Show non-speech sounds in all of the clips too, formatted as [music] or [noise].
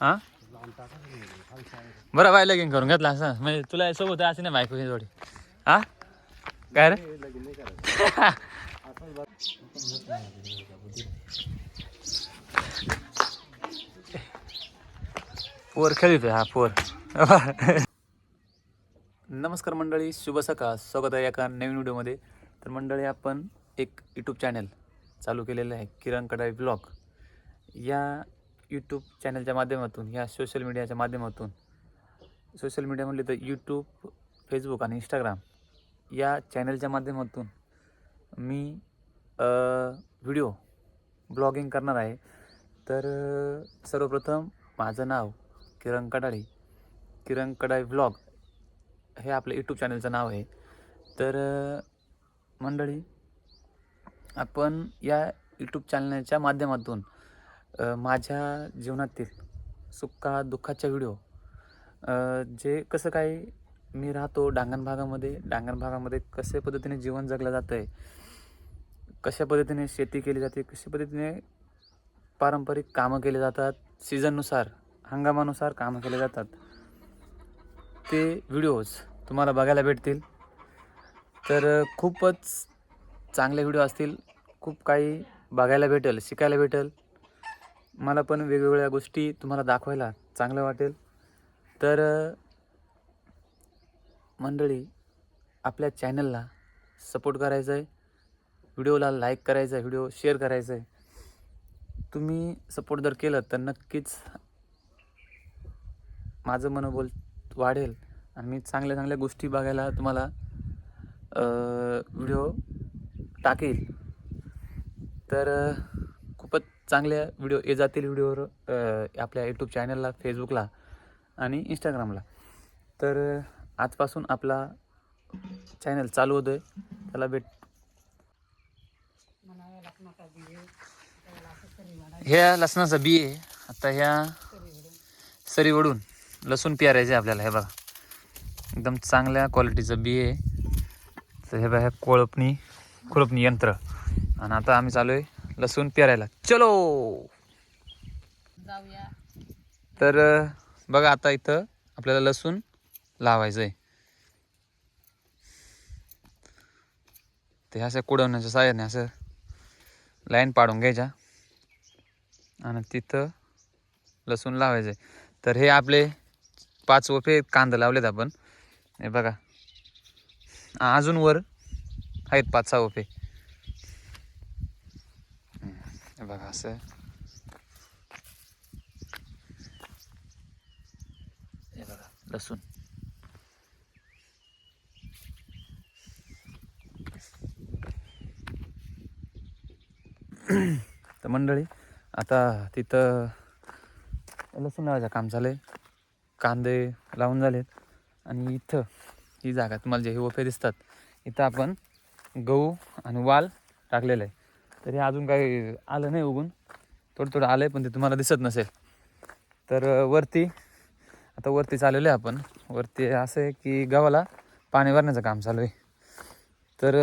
हा? बरं बाय लगीन करून घेतला असं. म्हणजे तुला सोबत आहे असे नाही बायको ही जोडी. हा? काय रे? पोर खेळतोय हा पोर. नमस्कार मंडळी शुभ सकाळ. स्वागत आहे एका नवीन व्हिडिओमध्ये. तर मंडळी आपण एक यूट्यूब चॅनल चालू केलेलं आहे किरण कडाई ब्लॉग या यूट्यूब चॅनलच्या माध्यमातून या सोशल मीडियाच्या माध्यमातून सोशल मीडिया म्हणले तर यूट्यूब फेसबुक आणि इंस्टाग्राम या चॅनलच्या माध्यमातून मी व्हिडिओ ब्लॉगिंग करणार आहे. तर सर्वप्रथम माझं नाव किरण कडाळी. किरण कडाळे व्लॉग हे आपलं यूट्यूब चॅनलचं नाव आहे. तर मंडळी आपण या यूट्यूब चॅनलच्या माध्यमातून माझ्या जीवनातील सुखा दुःखाच्या व्हिडिओ जे कसं काय मी राहतो डांगण भागामध्ये डांगण भागामध्ये कशा पद्धतीने जीवन जगलं जातं आहे कशा पद्धतीने शेती केली जाते कशा पद्धतीने पारंपरिक कामं केले जातात सीझननुसार हंगामानुसार कामं केले जातात ते व्हिडिओज तुम्हाला बघायला भेटतील. तर खूपच चांगले व्हिडिओ असतील खूप काही बघायला भेटेल शिकायला भेटेल. मला पण वेगवेगळ्या गोष्टी तुम्हाला दाखवायला चांगलं वाटेल. तर मंडळी आपल्या चॅनलला सपोर्ट करायचं आहे व्हिडिओला लाईक करायचा आहे व्हिडिओ शेअर करायचा आहे तुम्ही सपोर्ट जर केलं तर नक्कीच माझं मनोबल वाढेल आणि मी चांगल्या चांगल्या गोष्टी बघायला तुम्हाला व्हिडिओ टाकेल. तर खूपच चांगल्या व्हिडिओ ये जातील व्हिडिओवर आपल्या यूट्यूब चॅनलला फेसबुकला आणि इंस्टाग्रामला तर आजपासून आपला चॅनल चालू होतो आहे त्याला भेट ह्या लसणाचा बी आहे. आता ह्या सरी वडून लसूण आहे आपल्याला. हे बघा. एकदम चांगल्या क्वालिटीचं बी आहे. तर हे बघा ह्या कोळपणी खुरपणी यंत्र. आणि आता आम्ही चालू आहे. लसूण पेरायला. चलो! तर बघा आता इथं आपल्याला लसूण लावायचं आहे ते असं कुडवण्याच्या साह्याने असं लाईन पाडून घ्यायच्या. आणि तिथं लसूण लावायचं आहे तर हे आपले पाच वफे कांदा लावलेत आपण. हे बघा. अजून वर आहेत पाच सहा वफे. बघा असं हे बघा लसूण तर मंडळी आता तिथं लसूण लावायचं काम झालं आहे कांदे लावून झालेत. आणि इथं ही जागा तुम्हाला जे हे ओफे दिसतात इथं आपण गहू आणि वाल टाकलेलं आहे. तरी अजून काही आलं नाही उगून. थोडं थोडं आलं आहे पण ते तुम्हाला दिसत नसेल. तर वरती आता वरती चाललेलो आहे आपण. वरती असं आहे की गव्हाला पाणी भरण्याचं काम चालू आहे. तर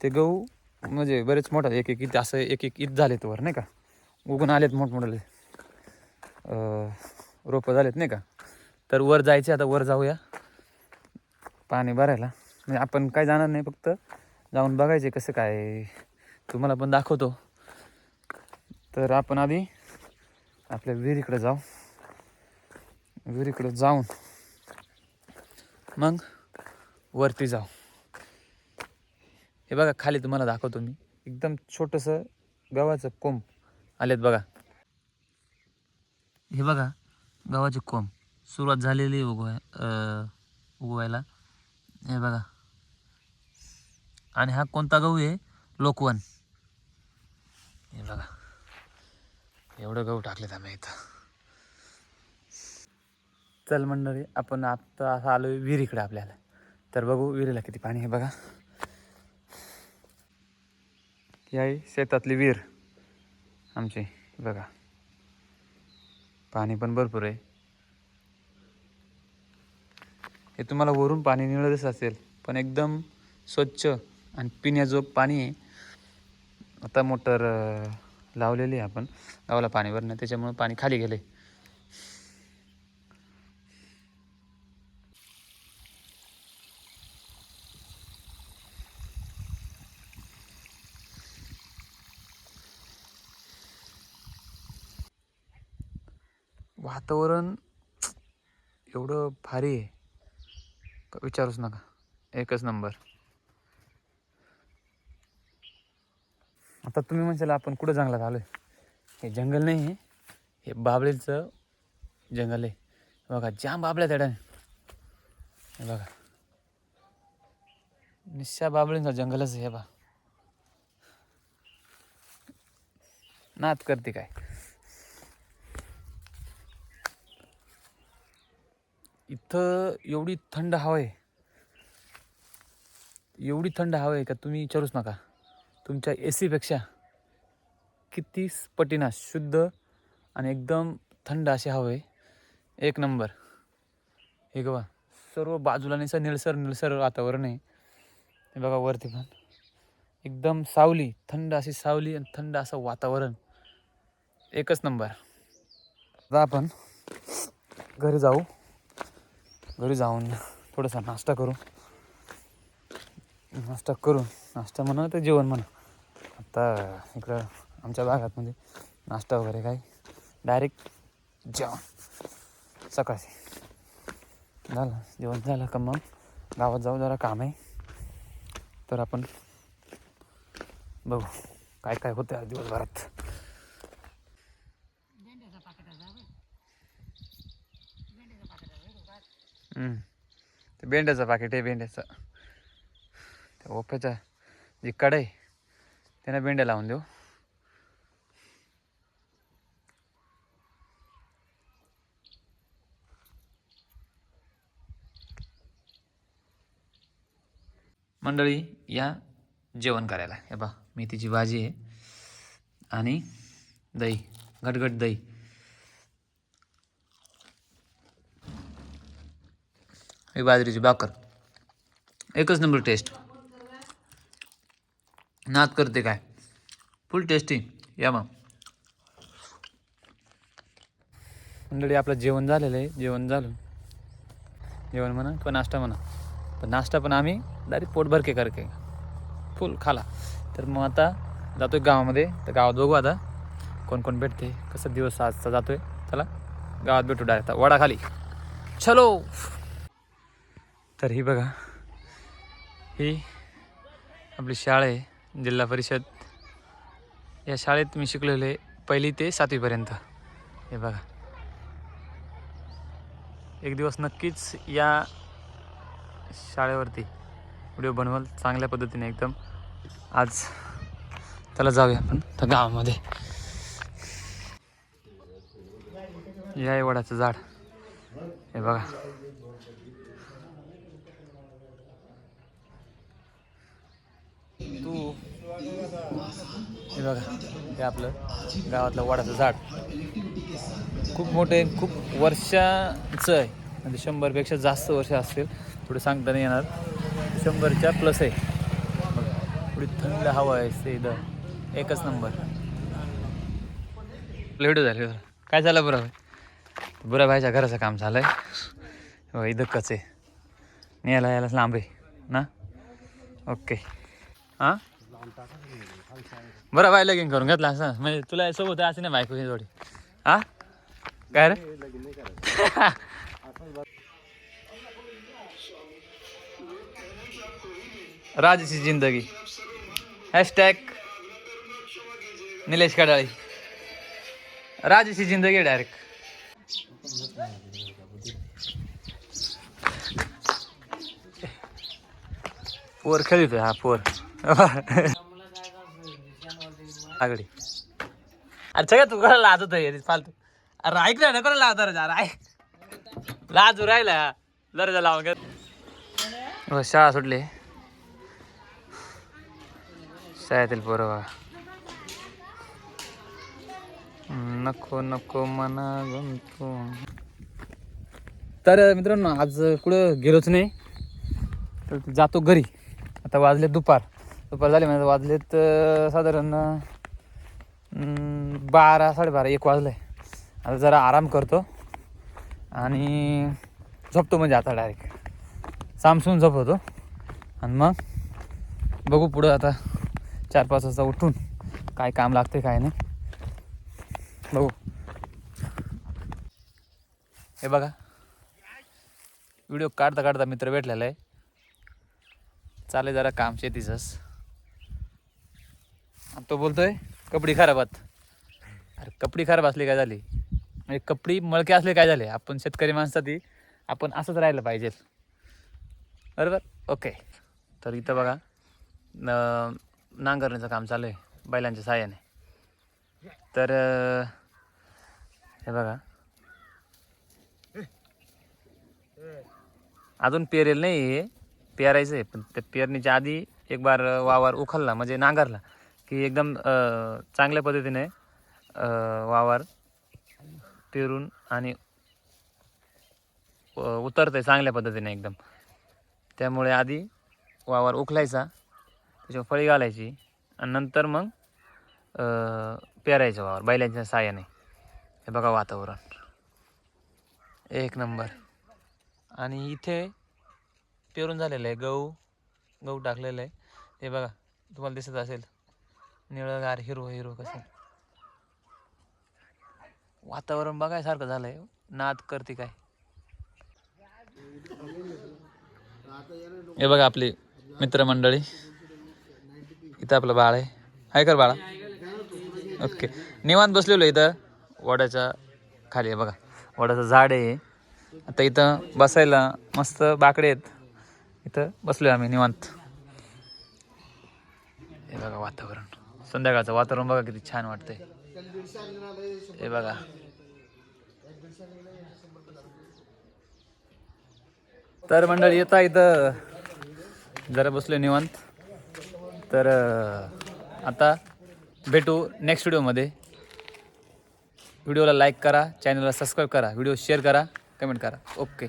ते गहू म्हणजे बरेच मोठा एक एक ईद असं एक एक ईद झालेत वर नाही का? उगून आलेत मोठमोठे रोपं झालेत नाही का? तर वर जायचे आता वर जाऊया. पाणी भरायला. म्हणजे आपण काय जाणार नाही फक्त जाऊन बघायचे कसं काय तुम्हाला पण दाखवतो. तर आपण आधी आपल्या विहिरीकडे जाऊ. विहिरीकडे जाऊन मग वरती जाऊ. हे बघा खाली तुम्हाला दाखवतो मी. एकदम छोटंसं गव्हाचं कोंब आलेत बघा. हे बघा गव्हाचे कोंब सुरुवात झालेली आहे उगवाय उगवायला. हे बघा. आणि हा कोणता गहू आहे? लोकवन. हे बघा. एवढं गहू टाकलेत आम्ही इथं. चल मंडळी आपण आता असं आलो विहिरीकडे आपल्याला. तर बघू विहिरीला किती पाणी आहे बघा. या आहे शेतातली विहीर. आमची बघा. पाणी पण भरपूर आहे. हे तुम्हाला वरून पाणी निळतच असेल पण एकदम स्वच्छ आणि पिण्याजोग पाणी आहे. आता मोटर लावलेली आहे आपण. गावाला पाणी भरणं त्याच्यामुळं पाणी खाली गेले वातावरण एवढं भारी आहे. विचारूच नका. एकच नंबर. आता तुम्ही म्हणशाल आपण कुठं जंगलात आलो आहे हे जंगल नाही आहे. हे बाबळीचं जंगल आहे. बघा जाम बाबळ्या त्याडाने बघा. निश्चा बाबळींचा जंगलच आहे हे बा. नात करते काय? इथं एवढी थंड हवा आहे. एवढी थंड हवा आहे का तुम्ही विचारूच नका. तुमच्या ए सीपेक्षा किती पटीना शुद्ध आणि एकदम थंड अशी हवे. एक नंबर. हे बघा सर्व बाजूला निसं निळसर निळसर वातावरण आहे. हे बघा वरती पण. एकदम सावली थंड अशी सावली आणि थंड असं वातावरण. एकच नंबर. आता आपण घरी जाऊ. घरी जाऊन थोडासा नाश्ता करू. नाश्ता करून नाश्ता म्हणा तर जेवण म्हणा. आता इकडं आमच्या भागात म्हणजे नाश्ता वगैरे काय डायरेक्ट जेवण. सकाळी. झालं. जेवण झालं का मग? गावात जाऊ जरा काम आहे. तर आपण बघू काय काय होतं आज दिवसभरात. ते भेंड्याचं पाकिट आहे भेंड्याचं. त्या ओप्याच्या जी कड आहे त्यांना भेंड्या लावून देऊ. मंडळी या जेवण करायला. हे बा मेथीची भाजी आहे. आणि दही घटघट दही. ही बाजरीची भाकर. एकच नंबर टेस्ट नाद करते काय? फुल टेस्टी या मग. मंडळी आपलं जेवण झालेलं आहे. जेवण झालं. जेवण म्हणा किंवा नाश्ता म्हणा. पण नाश्ता पण आम्ही डायरेक्ट पोटभर के करके फुल खाला. तर मग आता जातोय गावामध्ये. तर गावात बघू आता कोण कोण भेटते कसं दिवस आजचा जातोय. चला गावात भेटू डायरेक्ट वडा खाली. चलो. तर ही बघा ही आपली शाळा आहे. जिल्हा परिषद. या शाळेत मी शिकलेलो आहे पहिली ते सातवीपर्यंत. हे बघा. एक दिवस नक्कीच या शाळेवरती व्हिडिओ बनवाल चांगल्या पद्धतीने एकदम. आज त्याला जाऊया आपण त्या गावामध्ये. या वडाचं झाड. हे बघा. हे बघा हे आपलं गावातलं वडाचं झाड. खूप मोठं आहे खूप वर्षाचं आहे. म्हणजे शंभरपेक्षा जास्त वर्ष असतील थोडं सांगता नाही येणार. शंभरच्या प्लस आहे. थोडी थंड हवा आहे ते इथं. एकच नंबर. लेट झाले काय झालं बरं? बुरा भाईच्या घराचं काम झालं आहे इथं कच आहे. न्यायला यायला लांब आहे ना? ओके. हां? बरं बाय लगीन करून घेतला असं. म्हणजे तुला सोबत आहे नाही बायको ही जोडी. हा? काय रे? [laughs] राजची जिंदगी. हॅशटॅग निलेश कडाळी. राजची जिंदगी डायरेक्ट पोर खेळतोय हा पोर. आगडी. अरे सगळ्या तू कोणाला लाजत आहे फालतू. अरे ऐक ना कोणाला लावता रे जरा ऐक लाजू राहिला. दर्जा लावून घेत हो, शाळा सुटली. शाळेतील पोरं. बघा नको नको मना गंतू तर मित्रांनो आज कुठं गेलोच नाही. तर जातो घरी. आता वाजले दुपार. दुपार झाले म्हणजे वाजलेत साधारण बारा साडेबारा एक वाजलं आहे आता जरा आराम करतो आणि झोपतो म्हणजे आता डायरेक्ट सामसून झोपवतो आणि मग बघू पुढं आता चार पाच वाजता उठून काय काम लागते काय नाही. बघू. हे बघा. व्हिडिओ काढता काढता मित्र भेटलेला आहे. चालेल जरा काम शेतीचंच. आणि तो बोलतोय कपडी खराब अरे कपडी खराब असली काय झाली? म्हणजे कपडी मळके असले काय झाले? आपण शेतकरी माणसासाठी आपण असंच राहिलं पाहिजे. बरोबर? ओके. तर इथं बघा न नांगरण्याचं काम चालू आहे बैलांच्या साह्याने तर हे बघा. अजून पेरेल नाही हे. पेरायचं आहे पण त्या पेरणीच्या आधी एक बार वावर उखलला म्हणजे नांगरला. की एकदम चांगल्या पद्धतीने वावर पेरून आणि उतरते चांगल्या पद्धतीने एकदम. त्यामुळे आधी वावर उखलायचा त्याच्यावर फळी घालायची आणि नंतर मग पेरायचं वावर बैलांच्या साह्याने. हे बघा वातावरण. एक नंबर. आणि इथे पेरून झालेलं आहे गहू गहू टाकलेलं आहे. हे बघा तुम्हाला दिसत असेल. निळगार हिरो हिरो कसं? वातावरण बघायसारखं झालं आहे नाद करते काय? हे बघा आपली मित्रमंडळी. इथं आपलं बाळ आहे. आहे कर बाळा. ओके. निवांत बसलेलो इथं. वडाच्या खाली आहे बघा. वडाचं झाड आहे. आता इथं बसायला मस्त बाकडे आहेत. इथं बसलो आम्ही निवांत. हे बघा वातावरण. संध्याकाळचं वातावरण बघा किती छान वाटतंय. हे बघा. तर मंडळी येता इथं. जरा बसलो निवांत. तर आता भेटू नेक्स्ट व्हिडिओमध्ये व्हिडिओला लाईक करा चॅनलला सबस्क्राईब करा व्हिडिओ शेअर करा कमेंट करा. ओके